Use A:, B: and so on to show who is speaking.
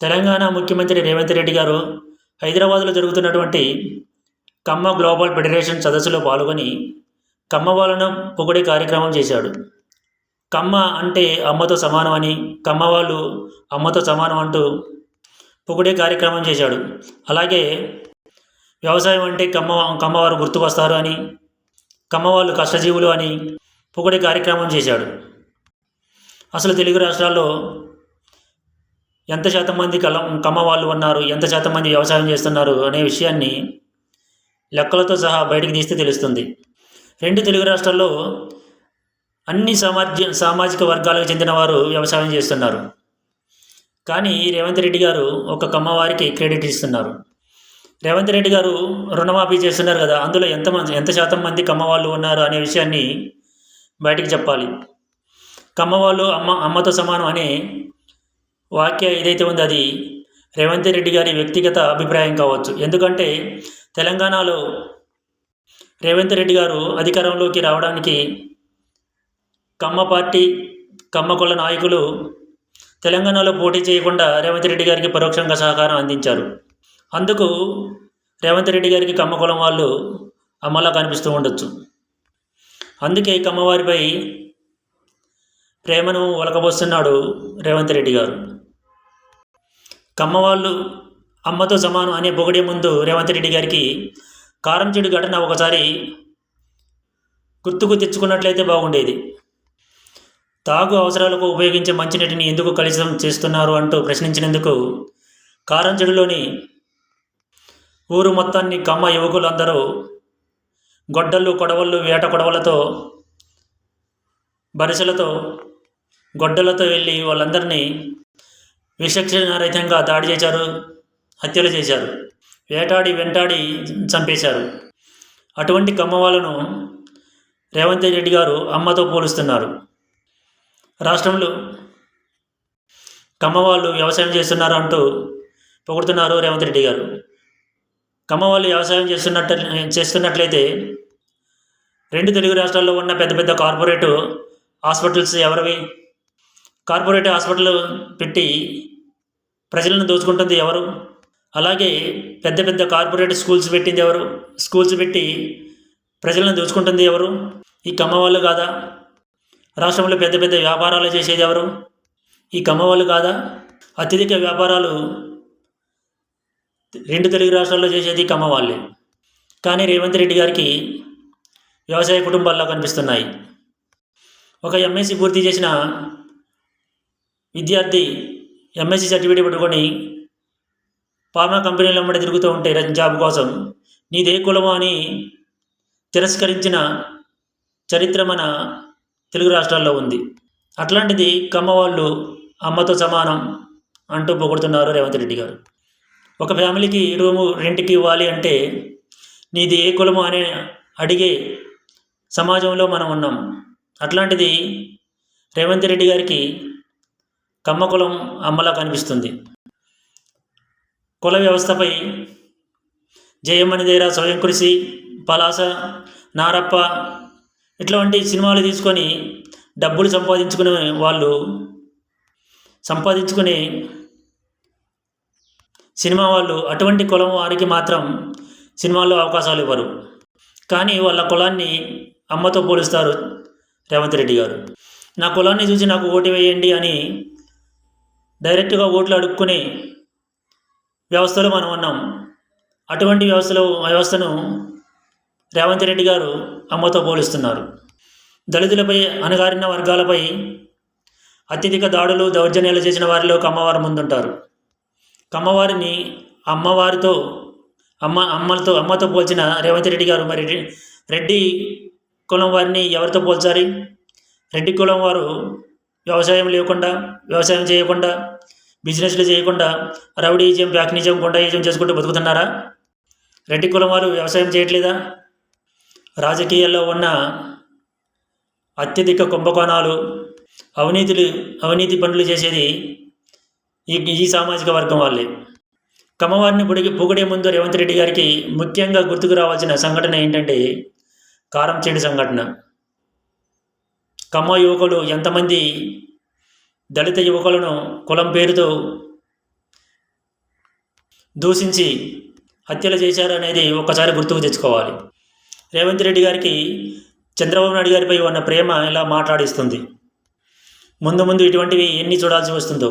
A: తెలంగాణ ముఖ్యమంత్రి రేవంత్ రెడ్డి గారు హైదరాబాద్లో జరుగుతున్నటువంటి కమ్మ గ్లోబల్ ఫెడరేషన్ సదస్సులో పాల్గొని కమ్మ వాళ్ళను పొగిడే కార్యక్రమం చేశాడు. కమ్మ అంటే అమ్మతో సమానం అని కమ్మ వాళ్ళు అమ్మతో సమానం అంటూ పొగిడే కార్యక్రమం చేశాడు. అలాగే వ్యవసాయం అంటే కమ్మ కమ్మవారు గుర్తుకొస్తారు అని కమ్మవాళ్ళు కష్టజీవులు అని పొగిడే కార్యక్రమం చేశాడు. అసలు తెలుగు రాష్ట్రాల్లో ఎంత శాతం మంది కల కమ్మ వాళ్ళు ఉన్నారు ఎంత శాతం మంది వ్యవసాయం చేస్తున్నారు అనే విషయాన్ని లెక్కలతో సహా బయటకు తీస్తే తెలుస్తుంది. రెండు తెలుగు రాష్ట్రాల్లో అన్ని సామాజ్య సామాజిక వర్గాలకు చెందిన వారు వ్యవసాయం చేస్తున్నారు. కానీ రేవంత్ రెడ్డి గారు ఒక కమ్మవారికి క్రెడిట్ ఇస్తున్నారు. రేవంత్ రెడ్డి గారు రుణమాఫీ చేస్తున్నారు కదా అందులో ఎంత మంది ఎంత శాతం మంది కమ్మవాళ్ళు ఉన్నారు అనే విషయాన్ని బయటికి చెప్పాలి. కమ్మవాళ్ళు అమ్మ అమ్మతో సమానం అనే వాక్య ఏదైతే ఉందో అది రేవంత్ రెడ్డి గారి వ్యక్తిగత అభిప్రాయం కావచ్చు. ఎందుకంటే తెలంగాణలో రేవంత్ రెడ్డి గారు అధికారంలోకి రావడానికి కమ్మ పార్టీ కమ్మ నాయకులు తెలంగాణలో పోటీ చేయకుండా రేవంత్ రెడ్డి గారికి పరోక్షంగా సహకారం అందించారు. అందుకు రేవంత్ రెడ్డి గారికి కమ్మకులం వాళ్ళు అమ్మలా కనిపిస్తూ ఉండొచ్చు. అందుకే కమ్మవారిపై ప్రేమను ఒలకబోస్తున్నాడు రేవంత్ రెడ్డి గారు. కమ్మవాళ్ళు అమ్మతో సమానం అనే పొగడే ముందు రేవంత్ రెడ్డి గారికి కారం చెడు ఘటన ఒకసారి గుర్తుకు తెచ్చుకున్నట్లయితే బాగుండేది. తాగు అవసరాలకు ఉపయోగించే మంచినీటిని ఎందుకు కలుషితం చేస్తున్నారు అంటూ ప్రశ్నించినందుకు కారం చెడులోని ఊరు మొత్తాన్ని కమ్మ యువకులందరూ గొడ్డళ్ళు కొడవళ్ళు వేట కొడవలతో బరిసెలతో గొడ్డలతో వెళ్ళి వాళ్ళందరినీ విచక్షణారహితంగా దాడి చేశారు హత్యలు చేశారు వేటాడి వెంటాడి చంపేశారు. అటువంటి కమ్మవాళ్ళను రేవంత్ రెడ్డి గారు అమ్మతో పోలుస్తున్నారు. రాష్ట్రంలో కమ్మవాళ్ళు వ్యవసాయం చేస్తున్నారు అంటూ పొగుడుతున్నారు రేవంత్ రెడ్డి గారు. కమ్మ వాళ్ళు వ్యవసాయం చేస్తున్నట్టు చేస్తున్నట్లయితే రెండు తెలుగు రాష్ట్రాల్లో ఉన్న పెద్ద పెద్ద కార్పొరేట్ హాస్పిటల్స్ ఎవరివి? కార్పొరేట్ హాస్పిటల్ పెట్టి ప్రజలను దోచుకుంటుంది ఎవరు? అలాగే పెద్ద పెద్ద కార్పొరేట్ స్కూల్స్ పెట్టింది ఎవరు? స్కూల్స్ పెట్టి ప్రజలను దోచుకుంటుంది ఎవరు? ఈ కమ్మ వాళ్ళు కాదా? రాష్ట్రంలో పెద్ద పెద్ద వ్యాపారాలు చేసేది ఎవరు? ఈ కమ్మ వాళ్ళు కాదా? అత్యధిక వ్యాపారాలు రెండు తెలుగు రాష్ట్రాల్లో చేసేది కమ్మ వాళ్ళే. కానీ రేవంత్ రెడ్డి గారికి వ్యవసాయ కుటుంబాల్లో కనిపిస్తున్నాయి. ఒక ఎంఎస్సి పూర్తి చేసిన విద్యార్థి ఎంఎస్సి సర్టిఫికేట్ పెట్టుకొని ఫార్మా కంపెనీల వెంబడి తిరుగుతూ ఉంటే జాబ్ కోసం నీదే కులమో అని తిరస్కరించిన చరిత్ర మన తెలుగు రాష్ట్రాల్లో ఉంది. అట్లాంటిది కమ్మ వాళ్ళు అమ్మతో సమానం అంటూ పొగుడుతున్నారు రేవంత్ రెడ్డి గారు. ఒక ఫ్యామిలీకి రూము రెంట్కి ఇవ్వాలి అంటే నీది ఏ కులము అని అడిగే సమాజంలో మనం ఉన్నాం. అట్లాంటిది రేవంత్ రెడ్డి గారికి కమ్మకులం అమ్మలా కనిపిస్తుంది. కుల వ్యవస్థపై జయమణిదేరా స్వయం కృషి పలాస నారప్ప ఇట్లాంటి సినిమాలు తీసుకొని డబ్బులు సంపాదించుకునే వాళ్ళు సంపాదించుకునే సినిమా వాళ్ళు అటువంటి కులం వారికి మాత్రం సినిమాల్లో అవకాశాలు ఇవ్వరు. కానీ వాళ్ళ కులాన్ని అమ్మతో పోలుస్తారు రేవంత్ రెడ్డి గారు. నా కులాన్ని చూసి నాకు ఓటు వేయండి అని డైరెక్ట్గా ఓట్లు అడుక్కునే వ్యవస్థలో మనం ఉన్నాం. అటువంటి వ్యవస్థలో వ్యవస్థను రేవంత్ రెడ్డి గారు అమ్మతో పోలుస్తున్నారు. దళితులపై అణగారిన వర్గాలపై అత్యధిక దాడులు దౌర్జన్యాలు చేసిన వారిలో కమ్మవారు ముందుంటారు. కమ్మవారిని అమ్మవారితో అమ్మ అమ్మలతో అమ్మతో పోల్చిన రేవంత్ రెడ్డి గారు మరి రెడ్డి కులం వారిని ఎవరితో పోల్చాలి? రెడ్డి కులం వారు వ్యవసాయం లేకుండా వ్యవసాయం చేయకుండా బిజినెస్లు చేయకుండా రౌడీజం ప్యాక్నిజం గుండాయిజం చేసుకుంటూ బతుకుతున్నారా? రెడ్డి కులం వారు వ్యవసాయం చేయట్లేదా? రాజకీయాల్లో ఉన్న అత్యధిక కుంభకోణాలు అవినీతులు అవినీతి పనులు చేసేది ఈ ఈ సామాజిక వర్గం వాళ్ళే. కమ్మవారిని పొడిగి పొగిడే ముందు రేవంత్ రెడ్డి గారికి ముఖ్యంగా గుర్తుకు రావాల్సిన సంఘటన ఏంటంటే కారం చెడు సంఘటన. కమ్మ యువకులు ఎంతమంది దళిత యువకులను కులం పేరుతో దూషించి హత్యలు చేశారు అనేది ఒక్కసారి గుర్తుకు తెచ్చుకోవాలి. రేవంత్ రెడ్డి గారికి చంద్రబాబు నాయుడు గారిపై ఉన్న ప్రేమ ఇలా మాట్లాడిస్తుంది. ముందు ముందు ఇటువంటివి ఎన్ని చూడాల్సి వస్తుందో.